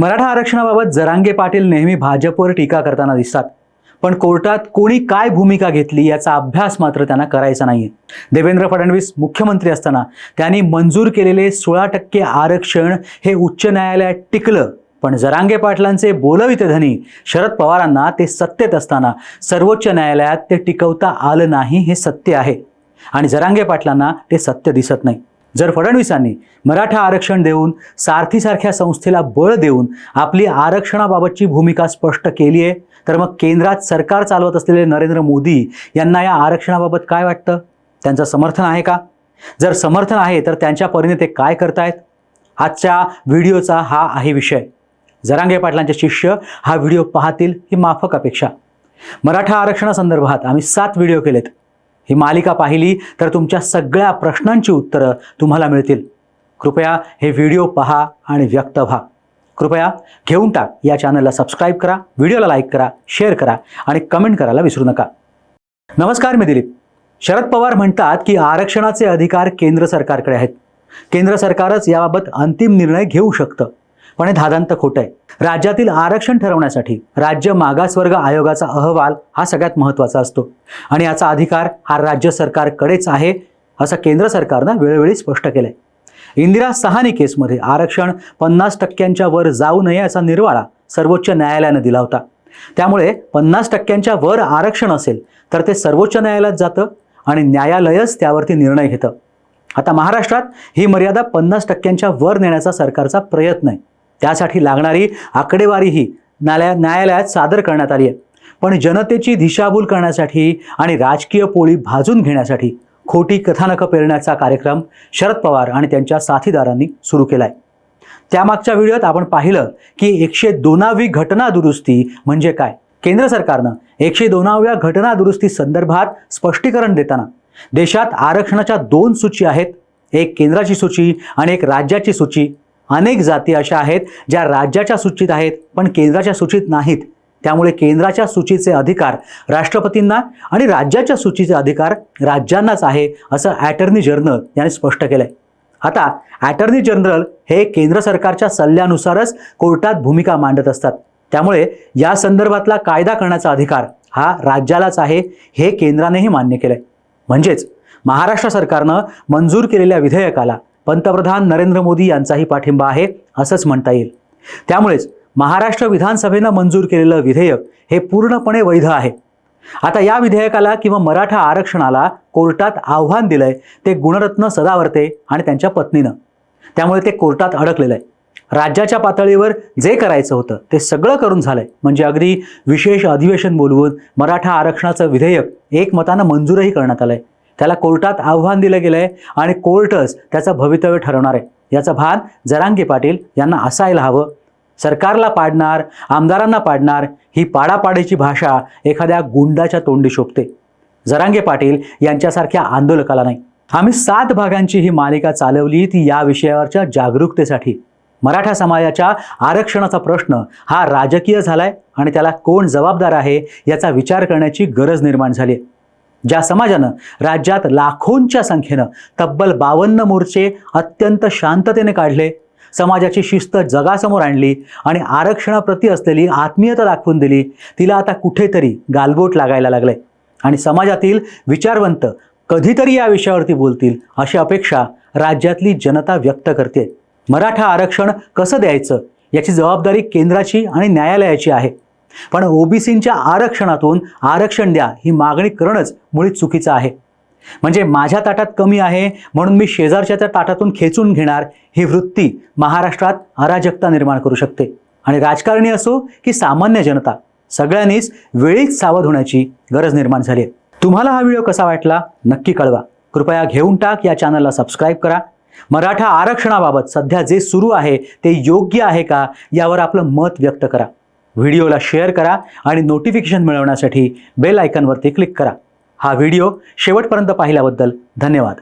मराठा आरक्षणाबाबत जरांगे पाटील नेहमी भाजपवर टीका करताना दिसतात. पण कोर्टात कोणी काय भूमिका घेतली याचा अभ्यास मात्र त्यांना करायचा नाहीये. देवेंद्र फडणवीस मुख्यमंत्री असताना त्यांनी मंजूर केलेले सोळा टक्के आरक्षण हे उच्च न्यायालयात टिकलं. पण जरांगे पाटलांचे बोलविते धनी शरद पवारांना ते सत्तेत असताना सर्वोच्च न्यायालयात ते टिकवता आलं नाही हे सत्य आहे. आणि जरांगे पाटलांना ते सत्य दिसत नाही. जर फडणवीसांनी मराठा आरक्षण देऊन सारथीसारख्या संस्थेला बळ देऊन आपली आरक्षणाबाबतची भूमिका स्पष्ट केली आहे तर मग केंद्रात सरकार चालवत असलेले नरेंद्र मोदी यांना या आरक्षणाबाबत काय वाटतं? त्यांचं समर्थन आहे का? जर समर्थन आहे तर त्यांच्या परीने ते काय करतायत? आजच्या व्हिडिओचा हा आहे विषय. जरांगे पाटलांचे शिष्य हा व्हिडिओ पाहतील ही माफक अपेक्षा. मराठा आरक्षणासंदर्भात आम्ही सात व्हिडिओ केलेत. ही मालिका पाहिली तर तुमच्या सगळ्या प्रश्नांची उत्तरं तुम्हाला मिळतील. कृपया हे व्हिडिओ पहा आणि व्यक्त व्हा. कृपया घेऊन टाक या चॅनलला सबस्क्राईब करा व्हिडिओला लाईक करा शेअर करा आणि कमेंट करायला विसरू नका. नमस्कार मी दिलीप. शरद पवार म्हणतात की आरक्षणाचे अधिकार केंद्र सरकारकडे आहेत. केंद्र सरकारच याबाबत अंतिम निर्णय घेऊ शकतं. पण हे धादांत खोटं आहे. राज्यातील आरक्षण ठरवण्यासाठी राज्य मागासवर्ग आयोगाचा अहवाल हा सगळ्यात महत्त्वाचा असतो. आणि याचा अधिकार हा राज्य सरकारकडेच आहे असं केंद्र सरकारनं वेळोवेळी स्पष्ट केलंय. इंदिरा सहानी केसमध्ये आरक्षण पन्नास टक्क्यांच्या वर जाऊ नये असा निर्वाळा सर्वोच्च न्यायालयानं दिला होता. त्यामुळे पन्नास टक्क्यांच्या वर आरक्षण असेल तर ते सर्वोच्च न्यायालयात जातं आणि न्यायालयच त्यावरती निर्णय घेतं. आता महाराष्ट्रात ही मर्यादा पन्नास टक्क्यांच्या वर नेण्याचा सरकारचा प्रयत्न आहे. त्यासाठी लागणारी आकडेवारीही न्याया न्यायालयात सादर करण्यात आली आहे. पण जनतेची दिशाभूल करण्यासाठी आणि राजकीय पोळी भाजून घेण्यासाठी खोटी कथानकं पेरण्याचा कार्यक्रम शरद पवार आणि त्यांच्या साथीदारांनी सुरू केला आहे त्यामागच्या व्हिडिओत आपण पाहिलं की एकशे दोनावी घटना दुरुस्ती म्हणजे काय? केंद्र सरकारनं एकशे दोनाव्या घटना दुरुस्ती संदर्भात स्पष्टीकरण देताना देशात आरक्षणाच्या दोन सूची आहेत. एक केंद्राची सूची आणि एक राज्याची सूची. अनेक जाती अशा आहेत ज्या राज्याच्या सूचीत आहेत पण केंद्राच्या सूचीत नाहीत. त्यामुळे केंद्राच्या सूचीचे अधिकार राष्ट्रपतींना आणि राज्याच्या सूचीचे अधिकार राज्यांनाच आहे असं ॲटर्नी जनरल यांनी स्पष्ट केलंय. आता ॲटर्नी जनरल हे केंद्र सरकारच्या सल्ल्यानुसारच कोर्टात भूमिका मांडत असतात. त्यामुळे या संदर्भातला कायदा करण्याचा अधिकार हा राज्यालाच आहे हे केंद्रानेही मान्य केलंय. म्हणजेच महाराष्ट्र सरकारनं मंजूर केलेल्या विधेयकाला पंतप्रधान नरेंद्र मोदी यांचाही पाठिंबा आहे असंच म्हणता येईल. त्यामुळेच महाराष्ट्र विधानसभेनं मंजूर केलेलं विधेयक हे पूर्णपणे वैध आहे. आता या विधेयकाला किंवा मराठा आरक्षणाला कोर्टात आव्हान दिलंय ते गुणरत्न सदावर्ते आणि त्यांच्या पत्नीनं. त्यामुळे ते कोर्टात अडकलेलं आहे राज्याच्या पातळीवर जे करायचं होतं ते सगळं करून झालंय. म्हणजे अगदी विशेष अधिवेशन बोलवून मराठा आरक्षणाचं विधेयक एकमतानं मंजूरही करण्यात आलंय. त्याला कोर्टात आव्हान दिलं गेलं आहे आणि कोर्टच त्याचं भवितव्य ठरवणार आहे. याचं भान जरांगे पाटील यांना असायला हवं. सरकारला पाडणार आमदारांना पाडणार ही पाडापाडीची भाषा एखाद्या गुंडाच्या तोंडी शोभते. जरांगे पाटील यांच्यासारख्या आंदोलकाला नाही. आम्ही सात भागांची ही मालिका चालवली ती या विषयावरच्या जागरूकतेसाठी. मराठा समाजाच्या आरक्षणाचा प्रश्न हा राजकीय झालाय आणि त्याला कोण जबाबदार आहे याचा विचार करण्याची गरज निर्माण झाली आहे. ज्या समाजानं राज्यात लाखोंच्या संख्येनं तब्बल बावन्न मोर्चे अत्यंत शांततेने काढले समाजाची शिस्त जगासमोर आणली आणि आरक्षणाप्रती असलेली आत्मीयता दाखवून दिली तिला आता कुठेतरी गालबोट लागायला लागले. आणि समाजातील विचारवंत कधीतरी या विषयावरती बोलतील अशी अपेक्षा राज्यातली जनता व्यक्त करते. मराठा आरक्षण कसं द्यायचं याची जबाबदारी केंद्राची आणि न्यायालयाची आहे. पण ओबीसींच्या आरक्षणातून आरक्षण द्या ही मागणी करणंच मुळीच चुकीचं आहे. म्हणजे माझ्या ताटात कमी आहे म्हणून मी शेजारच्या त्या ताटातून खेचून घेणार ही वृत्ती महाराष्ट्रात अराजकता निर्माण करू शकते. आणि राजकारणी असो की सामान्य जनता सगळ्यांनीच वेळीच सावध होण्याची गरज निर्माण झाली आहे. तुम्हाला हा व्हिडिओ कसा वाटला नक्की कळवा. कृपया घेऊन टाक या चॅनलला सबस्क्राईब करा. मराठा आरक्षणाबाबत सध्या जे सुरू आहे ते योग्य आहे का यावर आपलं मत व्यक्त करा. व्हिडिओला शेअर करा आणि नोटिफिकेशन मिळवण्यासाठी बेल आयकॉनवरती क्लिक करा. हा व्हिडिओ शेवटपर्यंत पाहिल्याबद्दल धन्यवाद.